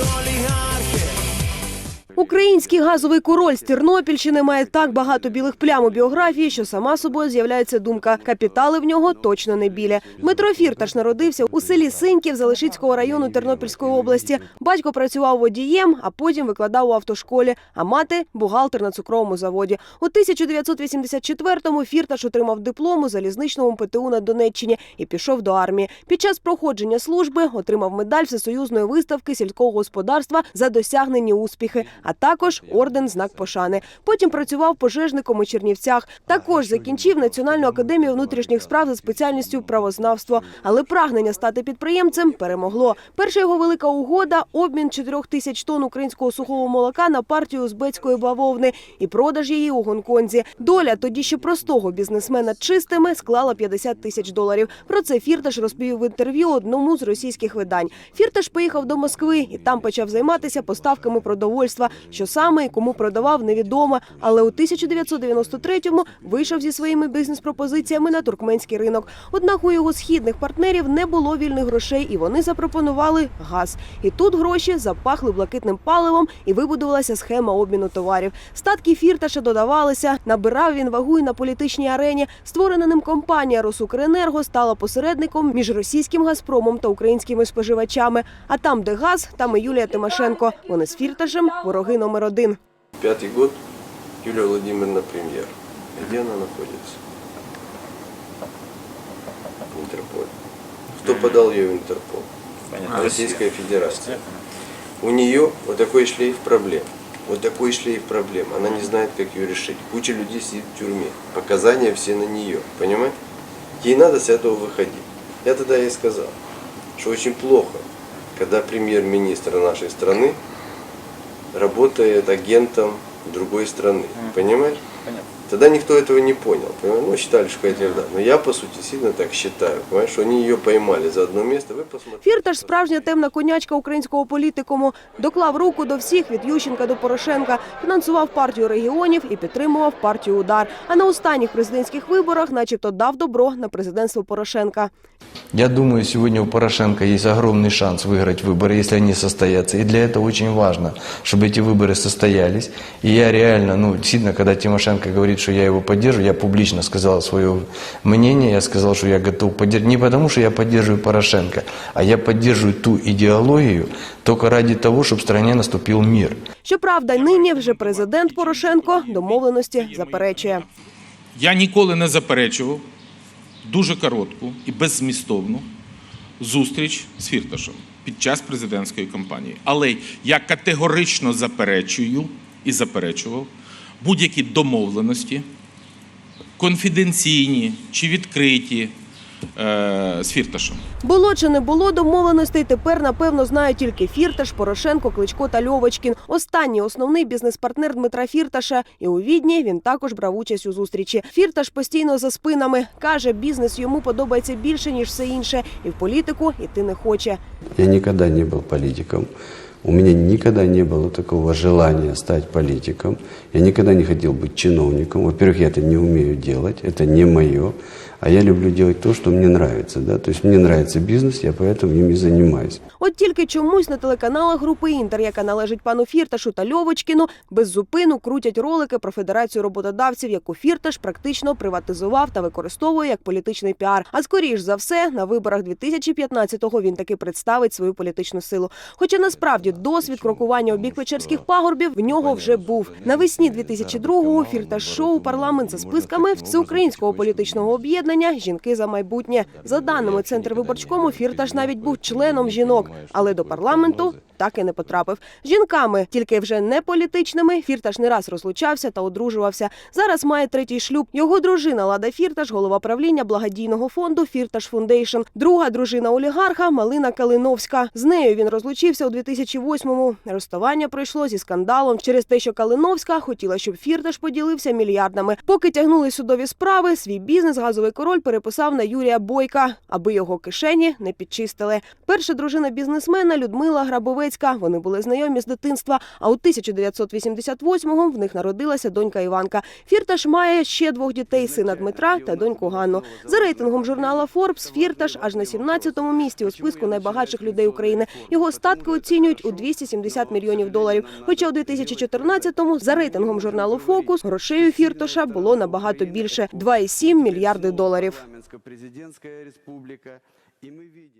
олігархи. Український газовий король з Тернопільщини має так багато білих плям у біографії, що сама собою з'являється думка: капітали в нього точно не білі. Дмитро Фірташ народився у селі Синьків Залишицького району Тернопільської області. Батько працював водієм, а потім викладав у автошколі, а мати бухгалтер на цукровому заводі. У 1984-му Фірташ отримав диплом у залізничному ПТУ на Донеччині і пішов до армії. Під час проходження служби отримав медаль всесоюзної виставки сільського господарства за досягнені успіхи, а також орден знак пошани. Потім працював пожежником у Чернівцях. Також закінчив Національну академію внутрішніх справ за спеціальністю правознавство. Але прагнення стати підприємцем перемогло. Перша його велика угода обмін 4 тисяч тонн українського сухого молока на партію узбецької бавовни і продаж її у Гонконзі. Доля тоді ще простого бізнесмена чистими склала 50 тисяч доларів. Про це Фірташ розповів в інтерв'ю одному з російських видань. Фірташ поїхав до Москви і там почав займатися поставками продовольства. Що саме і кому продавав, невідомо. Але у 1993-му вийшов зі своїми бізнес-пропозиціями на туркменський ринок. Однак у його східних партнерів не було вільних грошей, і вони запропонували газ. І тут гроші запахли блакитним паливом, і вибудувалася схема обміну товарів. Статки фірташа додавалися. Набирав він вагу і на політичній арені. Створена ним компанія Росукренерго стала посередником між російським Газпромом та українськими споживачами. А там, де газ, там і Юлія Тимошенко. Вони з фірташем вороги номер один. Пятый год Юлия Владимировна премьер. Где она находится? В Интерполе. Кто подал ее в Интерпол? Российская Федерация. У нее вот такой шлейф проблем. Вот такой шлейф проблем. Она не знает, как ее решить. Куча людей сидит в тюрьме. Показания все на нее. Понимаете? Ей надо с этого выходить. Я тогда ей сказал, что очень плохо, когда премьер-министр нашей страны работает агентом другой страны. Понимаешь? Понятно. Тогда никто этого не понял. Понимаешь? Ну, считали, что какая-то ерунда. Но я, по сути, сильно так считаю. Понимаешь, что они ее поймали за одно место. Вы посмотрите. Фірташ справжня темна конячка українського політикуму. Доклав руку до всіх від Ющенка до Порошенка, фінансував партію регіонів і підтримував партію удар. А на останніх президентських виборах, начебто, дав добро на президентство Порошенка. Я думаю, сегодня у Порошенко есть огромный шанс выиграть выборы, если они состоятся. И для этого очень важно, чтобы эти выборы состоялись. И я реально, ну, сильно, когда Тимошенко говорит, что я его поддерживаю, я публично сказал свое мнение, я сказал, что я готов поддерживать. Не потому, что я поддерживаю Порошенко, а я поддерживаю ту идеологию только ради того, чтобы в стране наступил мир. Щоправда, нині вже президент Порошенко домовленості заперечує. Я ніколи не заперечував дуже коротку і беззмістовну зустріч з Фірташем під час президентської кампанії. Але я категорично заперечую і заперечував будь-які домовленості, конфіденційні чи відкриті е, з Фірташем. Було чи не було домовленостей, тепер напевно знають тільки Фірташ, Порошенко, Кличко та Льовочкін. Останній основний бізнес-партнер Дмитра Фірташа. І у Відні він також брав участь у зустрічі. Фірташ постійно за спинами каже, бізнес йому подобається більше ніж все інше, і в політику йти не хоче. Я никогда не был политиком. У меня никогда не было такого желания стать политиком. Я никогда не хотел быть чиновником. Во-первых, я это не умею делать, это не мое. А я люблю делать то, что мне нравится. Да? То есть мне бизнес, я поэтому им и занимаюсь. От тільки чомусь на телеканалах групи Інтер, яка належить пану Фірташу та Льовочкіну, без зупину крутять ролики про федерацію роботодавців, яку Фірташ практично приватизував та використовує як політичний піар. А скоріш за все, на виборах 2015-го він таки представить свою політичну силу. Хоча насправді досвід крокування у бік Печерських пагорбів в нього вже був навесні 2002-го Фірташ шоу парламент за списками всеукраїнського політичного об'єднання Жінки за майбутнє. За даними центр виборчкому, Фірташ навіть був членом жінок, але до парламенту так і не потрапив. Жінками, тільки вже не політичними, Фірташ не раз розлучався та одружувався. Зараз має третій шлюб. Його дружина Лада Фірташ, голова правління благодійного фонду Фірташ Фундейшн. Друга дружина олігарха Малина Калиновська. З нею він розлучився у 2008-му. Розставання пройшло зі скандалом через те, що Калиновська хотіла, щоб Фірташ поділився мільярдами. Поки тягнули судові справи, свій бізнес газовий король переписав на Юрія Бойка, аби його кишені не підчистили. Перша дружина бізнесмена Людмила Грабовець Біловецька. Вони були знайомі з дитинства. А у 1988-му в них народилася донька Іванка. Фірташ має ще двох дітей: сина Дмитра та доньку Ганну. За рейтингом журнала Forbes Фірташ аж на 17-му місці у списку найбагатших людей України. Його статки оцінюють у 270 мільйонів доларів. Хоча у 2014-му за рейтингом журналу Фокус грошей у Фірташа було набагато більше 2,7 мільярди доларів.